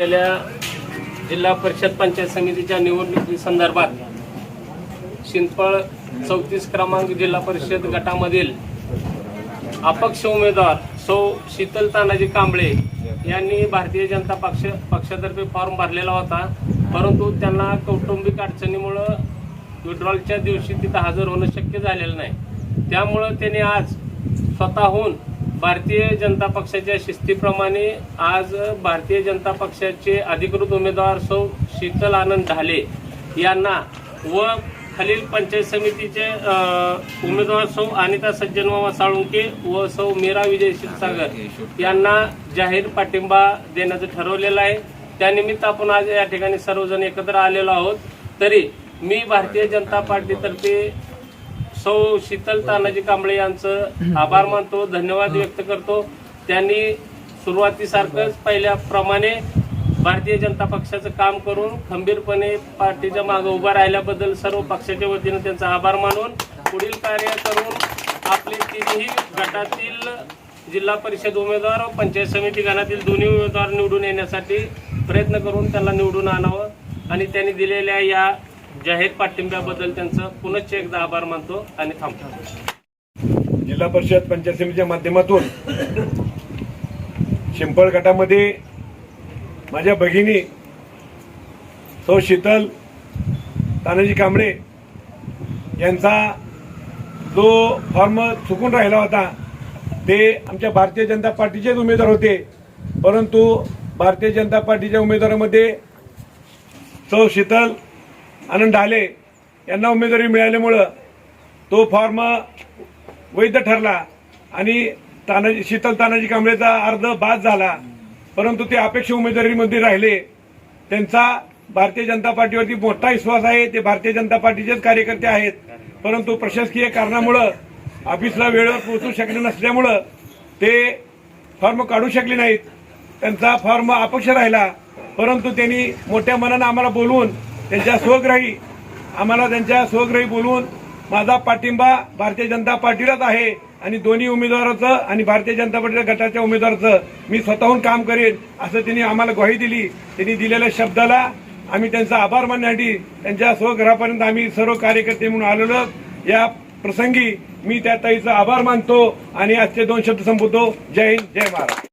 गेल्या जिल्हा परिषद पंचायत समितीच्या निवडणुकी संदर्भात शिंदफळ चौतीस क्रमांक जिल्हा परिषद गटामधील अपक्ष उमेदवार सौ शीतल तानाजी कांबळे यांनी भारतीय जनता पक्ष पक्षातर्फे फॉर्म भरलेला होता. परंतु त्यांना कौटुंबिक अडचणीमुळं विड्रॉलच्या दिवशी तिथं हजर होणं शक्य झालेलं नाही. त्यामुळं त्यांनी आज स्वतःहून भारतीय जनता पक्षाच्या शिस्तीप्रमाणे आज भारतीय जनता पक्षाचे अधिकृत उमेदवार सौ शीतल आनंद ढाले यांना व खालील पंचायत समितीचे उमेदवार सौ अनिता सज्जनमामा साळुंके व सौ मीरा विजय क्षीरसागर यांना जाहीर पाठिंबा देण्याचं ठरवलेलं आहे. त्यानिमित्त आपण आज या ठिकाणी सर्वजण एकत्र आलेलो आहोत. तरी मी भारतीय जनता पार्टीतर्फे सौ शीतल तानाजी कांबळे यांचं आभार मानतो धन्यवाद व्यक्त करतो. त्यांनी सुरुवातीसारखंच पहिल्याप्रमाणे भारतीय जनता पक्षाचं काम करून खंबीरपणे पार्टीच्या मागे उभा राहिल्याबद्दल सर्व पक्षाच्या वतीनं त्यांचा आभार मानून पुढील कार्य करून आपले तिन्ही गटातील जिल्हा परिषद उमेदवार व पंचायत समिती गणातील दोन्ही उमेदवार निवडून येण्यासाठी प्रयत्न करून त्यांना निवडून आणावं. आणि त्यांनी दिलेल्या या जाहीर पाठिंब्याबद्दल त्यांचं पुनश्च एकदा आभार मानतो आणि थांबतो. जिल्हा परिषद पंचायत समितीच्या माध्यमातून शिंपळ गटामध्ये माझ्या भगिनी सौ शीतल तानाजी कांबळे यांचा जो फॉर्म चुकून राहिला होता ते आमच्या भारतीय जनता पार्टीचेच उमेदवार होते. परंतु भारतीय जनता पार्टीच्या उमेदवारामध्ये सौ शीतल आनंद ढाले यांना उमेदवारी मिळाल्यामुळं तो फॉर्म वैध ठरला आणि तानाजी शीतल तानाजी कांबळेचा अर्ज बाद झाला. परंतु ते अपेक्षा उमेदवारीमध्ये राहिले. त्यांचा भारतीय जनता पार्टीवरती मोठा विश्वास आहे. ते भारतीय जनता पार्टीचेच कार्यकर्ते आहेत. परंतु प्रशासकीय कारणामुळं ऑफिसला वेळेवर पोहोचू शकले नसल्यामुळं ते फॉर्म काढू शकले नाहीत. त्यांचा फॉर्म अपक्ष राहिला. परंतु त्यांनी मोठ्या मनानं आम्हाला बोलवून त्यांच्या स्वग्रही आम्हाला त्यांच्या स्वग्रही बोलवून माझा पाठिंबा भारतीय जनता पार्टीलाच आहे आणि दोन्ही उमेदवाराचं आणि भारतीय जनता पार्टी गटाच्या उमेदवाराचं मी स्वतःहून काम करेन असं त्यांनी आम्हाला ग्वाही दिली. त्यांनी दिलेल्या शब्दाला आम्ही त्यांचा आभार मानण्यासाठी त्यांच्या स्वघरापर्यंत आम्ही सर्व कार्यकर्ते म्हणून आलेलो या प्रसंगी मी त्या ताईचा आभार मानतो आणि आजचे दोन शब्द संपवतो. जय हिंद जय महाराष्ट्र